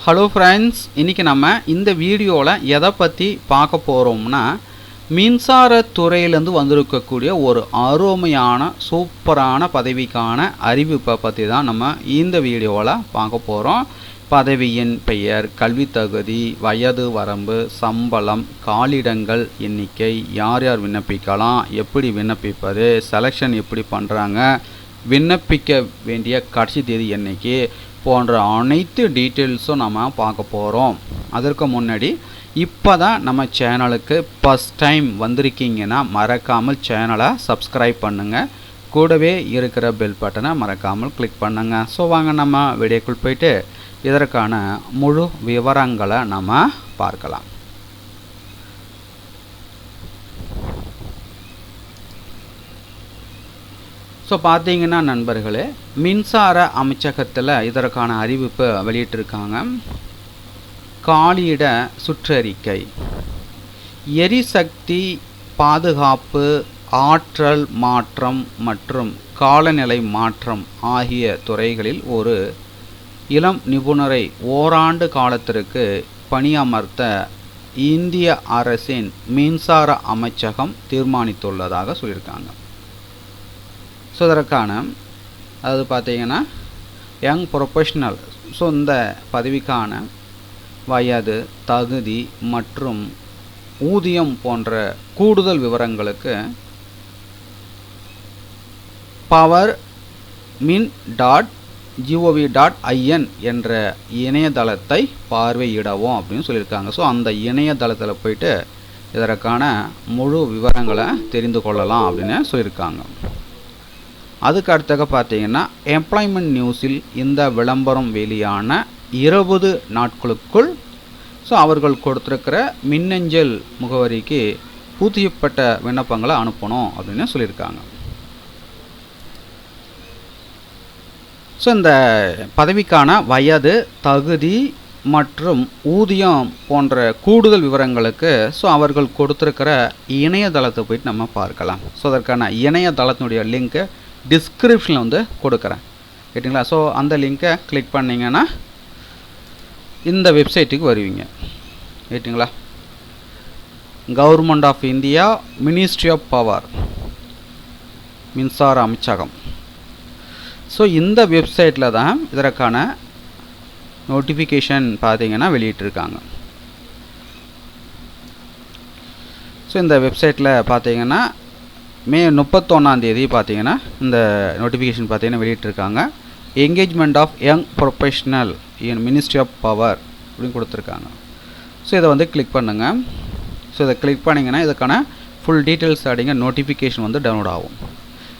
Hello friends இன்றைக்கி நம்ம இந்த வீடியோவில் எதை பற்றி பார்க்க போகிறோம்னா மின்சாரத்துறையிலேருந்து வந்திருக்கக்கூடிய ஒரு அருமையான சூப்பரான பதவிக்கான அறிவிப்பை பற்றி தான் நம்ம இந்த வீடியோவில் பார்க்க போகிறோம் பதவியின் பெயர் கல்வித்தகுதி வயது வரம்பு சம்பளம் காலிடங்கள் எண்ணிக்கை யார் யார் விண்ணப்பிக்கலாம் எப்படி விண்ணப்பிப்பது செலெக்ஷன் எப்படி பண்ணுறாங்க விண்ணப்பிக்க வேண்டிய கடைசி தேதி என்னைக்கு போன்ற அனைத்து டீட்டெயில்ஸும் நம்ம பார்க்க போகிறோம் அதற்கு முன்னாடி இப்போ தான் நம்ம சேனலுக்கு ஃபஸ்ட் டைம் வந்திருக்கீங்கன்னா மறக்காமல் சேனலை சப்ஸ்கிரைப் பண்ணுங்கள் கூடவே இருக்கிற பெல் பட்டனை மறக்காமல் கிளிக் பண்ணுங்கள் ஸோ வாங்க நம்ம வீடியோக்குள் போயிட்டு இதற்கான முழு விவரங்களை நம்ம பார்க்கலாம். ஸோ பார்த்தீங்கன்னா நண்பர்களே மின்சார அமைச்சகத்தில் இதற்கான அறிவிப்பு வெளியிட்டிருக்காங்க. காலியிட சுற்றறிக்கை. எரிசக்தி பாதுகாப்பு ஆற்றல் மாற்றம் மற்றும் காலநிலை மாற்றம் ஆகிய துறைகளில் ஒரு இளம் நிபுணரை ஓராண்டு காலத்திற்கு பணியமர்த்த இந்திய அரசின் மின்சார அமைச்சகம் தீர்மானித்துள்ளதாக சொல்லியிருக்காங்க. ஸோ இதற்கான அதாவது பார்த்தீங்கன்னா யங் ப்ரொஃபஷ்னல் ஸோ இந்த பதவிக்கான வயது தகுதி மற்றும் ஊதியம் போன்ற கூடுதல் விவரங்களுக்கு பவர் மின் டாட் ஜிஓவி டாட் ஐஎன் என்ற இணையதளத்தை பார்வையிடவும் அப்படின்னு சொல்லியிருக்காங்க. ஸோ அந்த இணையதளத்தில் போயிட்டு இதற்கான முழு விவரங்களை தெரிந்து கொள்ளலாம் அப்படின்னு சொல்லியிருக்காங்க. அதுக்கு அடுத்தக பார்த்தீங்கன்னா எம்ப்ளாய்மெண்ட் நியூஸில் இந்த விளம்பரம் வெளியான இருபது நாட்களுக்குள் ஸோ அவர்கள் கொடுத்துருக்கிற மின்னஞ்சல் முகவரிக்கு பூத்தியப்பட்ட விண்ணப்பங்களை அனுப்பணும் அப்படின்னு சொல்லியிருக்காங்க. ஸோ இந்த பதவிக்கான வயது தகுதி மற்றும் ஊதியம் போன்ற கூடுதல் விவரங்களுக்கு ஸோ அவர்கள் கொடுத்துருக்கிற இணையதளத்தை போயிட்டு நம்ம பார்க்கலாம். ஸோ அதற்கான இணையதளத்தினுடைய லிங்க்கை டிஸ்கிரிப்ஷனில் வந்து கொடுக்குறேன். கேட்டிங்களா? ஸோ அந்த லிங்க்கை கிளிக் பண்ணிங்கன்னா இந்த வெப்சைட்டுக்கு வருவீங்க. ரைட்டுங்களா government of India ministry of power மின்சார அமைச்சகம். ஸோ இந்த வெப்சைட்டில் தான் இதற்கான நோட்டிஃபிகேஷன் பார்த்தீங்கன்னா வெளியிட்டிருக்காங்க. ஸோ இந்த வெப்சைட்டில் பார்த்தீங்கன்னா மே முப்பத்தொன்னாந்தேதி பார்த்தீங்கன்னா இந்த நோட்டிஃபிகேஷன் பார்த்தீங்கன்னா வெளியிட்டிருக்காங்க. Engagement of young professional in ministry of power அப்படின்னு கொடுத்துருக்காங்க. ஸோ இதை வந்து கிளிக் பண்ணுங்கள் ஸோ இதை கிளிக் பண்ணிங்கன்னா இதுக்கான ஃபுல் டீட்டெயில்ஸ் அப்படிங்க நோட்டிஃபிகேஷன் வந்து டவுன்லோட் ஆகும்.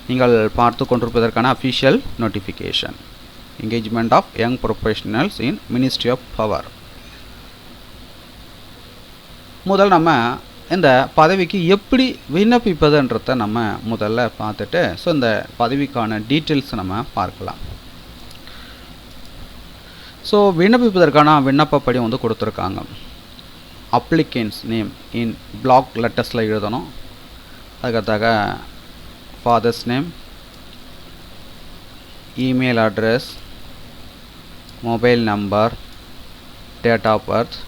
நீங்கள் பார்த்து கொண்டிருப்பதற்கான official notification engagement of young professionals in ministry of power முதல் நம்ம இந்த பதவிக்கு எப்படி விண்ணப்பிப்பதுன்றத நம்ம முதல்ல பார்த்துட்டு ஸோ இந்த பதவிக்கான டீட்டெயில்ஸ் நம்ம பார்க்கலாம். ஸோ விண்ணப்பிப்பதற்கான விண்ணப்பப்படி வந்து கொடுத்துருக்காங்க. அப்ளிகன்ஸ் நேம் இன் பிளாக் லெட்டர்ஸில் எழுதணும். அதுக்கத்தாக father's name email address mobile number date of birth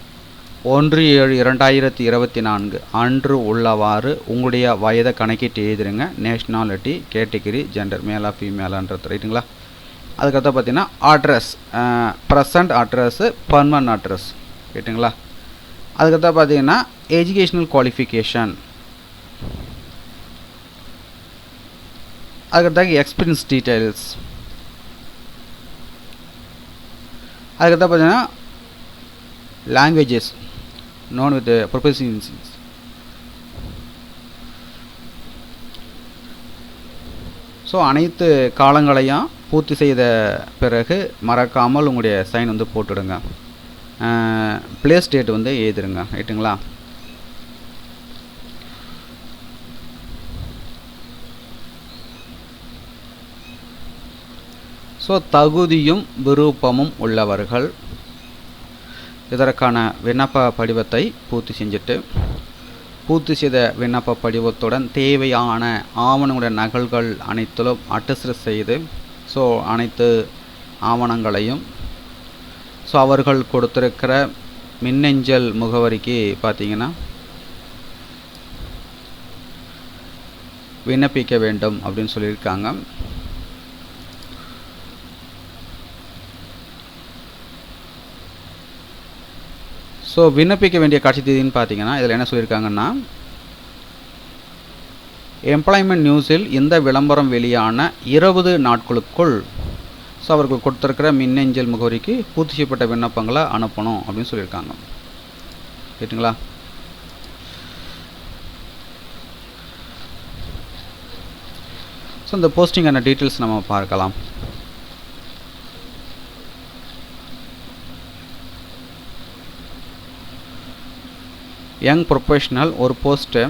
ஒன்று ஏழு இரண்டாயிரத்தி இருபத்தி நான்கு அன்று உள்ளவாறு உங்களுடைய வயதை கணக்கிட்டு எழுதிருங்க. நேஷ்னாலிட்டி கேட்டகிரி ஜெண்டர் மேலா ஃபீமேலான்றது ரைட்டுங்களா அதுக்கடுத்து பார்த்தீங்கன்னா address present address permanent address ரைட்டுங்களா அதுக்கடுத்து பார்த்தீங்கன்னா எஜுகேஷ்னல் குவாலிஃபிகேஷன் அதுக்கடுத்தாங்க எக்ஸ்பீரியன்ஸ் டீட்டெயில்ஸ் அதுக்கடுத்து பார்த்தீங்கன்னா languages known with the proficiencies so அனைத்து காலங்களையும் பூர்த்தி செய்த பிறகு மறக்காமல் உங்களுடைய சைன் வந்து போட்டுடுங்க. ப்ளே டேட் வந்து எழுதிருங்க ரைட்டுங்களா ஸோ தகுதியும் விருப்பமும் உள்ளவர்கள் இதற்கான விண்ணப்ப படிவத்தை பூர்த்தி செஞ்சுட்டு பூர்த்தி செய்த விண்ணப்ப படிவத்துடன் தேவையான ஆவணங்களுடைய நகல்கள் அனைத்திலும் அட்டஸ்ட் செய்து ஸோ அனைத்து ஆவணங்களையும் ஸோ அவர்கள் கொடுத்துருக்கிற மின்னஞ்சல் முகவரிக்கு பார்த்தீங்கன்னா விண்ணப்பிக்க வேண்டும் அப்படின்னு சொல்லியிருக்காங்க. ஸோ விண்ணப்பிக்க வேண்டிய கடைசி தேதின்னு பார்த்தீங்கன்னா இதில் என்ன சொல்லியிருக்காங்கன்னா எம்ப்ளாய்மெண்ட் நியூஸில் இந்த விளம்பரம் வெளியான இருபது நாட்களுக்குள் ஸோ அவர்கள் கொடுத்துருக்கிற மின்னஞ்சல் முகவரிக்கு பூர்த்தி செய்யப்பட்ட விண்ணப்பங்களை அனுப்பணும் அப்படின்னு சொல்லியிருக்காங்க. கேட்டுங்களா? ஸோ இந்த போஸ்டிங்கான டீட்டெயில்ஸ் நம்ம பார்க்கலாம். யங் ப்ரொஃபஷனல் ஒரு போஸ்ட்டு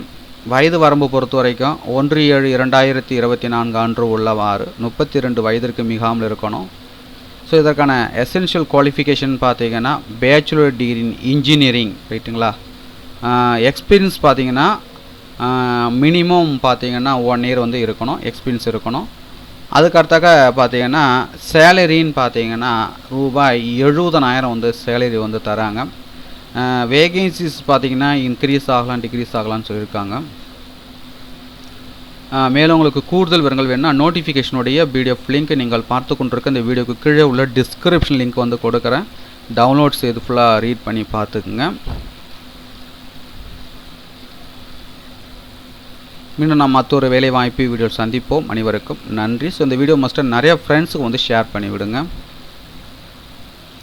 வயது வரம்பு பொறுத்த வரைக்கும் ஒன்று ஏழு இரண்டாயிரத்தி இருபத்தி நான்கு அன்று உள்ளவாறு முப்பத்தி ரெண்டு வயதிற்கு மிகாமல் இருக்கணும். ஸோ இதற்கான எசென்ஷியல் குவாலிஃபிகேஷன் பார்த்தீங்கன்னா பேச்சுலர் டிகிரி இன் இன்ஜினியரிங் ரைட்டுங்களா? எக்ஸ்பீரியன்ஸ் பார்த்தீங்கன்னா மினிமம் பார்த்தீங்கன்னா ஒன் இயர் வந்து இருக்கணும் எக்ஸ்பீரியன்ஸ் இருக்கணும். அதுக்கடுத்தாக பார்த்தீங்கன்னா சேலரின்னு பார்த்தீங்கன்னா ரூபாய் எழுபதனாயிரம் வந்து சேலரி வந்து தராங்க. வேகன்சிஸ் பார்த்தீங்கன்னா இன்க்ரீஸ் ஆகலாம் டிக்ரீஸ் ஆகலாம்னு சொல்லியிருக்காங்க. மேலும் உங்களுக்கு கூடுதல் விவரங்கள் வேணும்னா நோட்டிஃபிகேஷனுடைய பிடிஎஃப் லிங்க் நீங்கள் பார்த்து கொண்டிருக்க இந்த வீடியோக்கு கீழே உள்ள டிஸ்கிரிப்ஷன் லிங்க் வந்து கொடுக்குறேன். டவுன்லோட் செய்து ஃபுல்லாக ரீட் பண்ணி பார்த்துக்குங்க. மீண்டும் நாம் மற்றொரு வேலை வாய்ப்பு வீடியோ சந்திப்போம். அனைவருக்கும் நன்றி. ஸோ இந்த வீடியோ மஸ்ட்டாக நிறைய ஃப்ரெண்ட்ஸுக்கு வந்து ஷேர் பண்ணிவிடுங்க.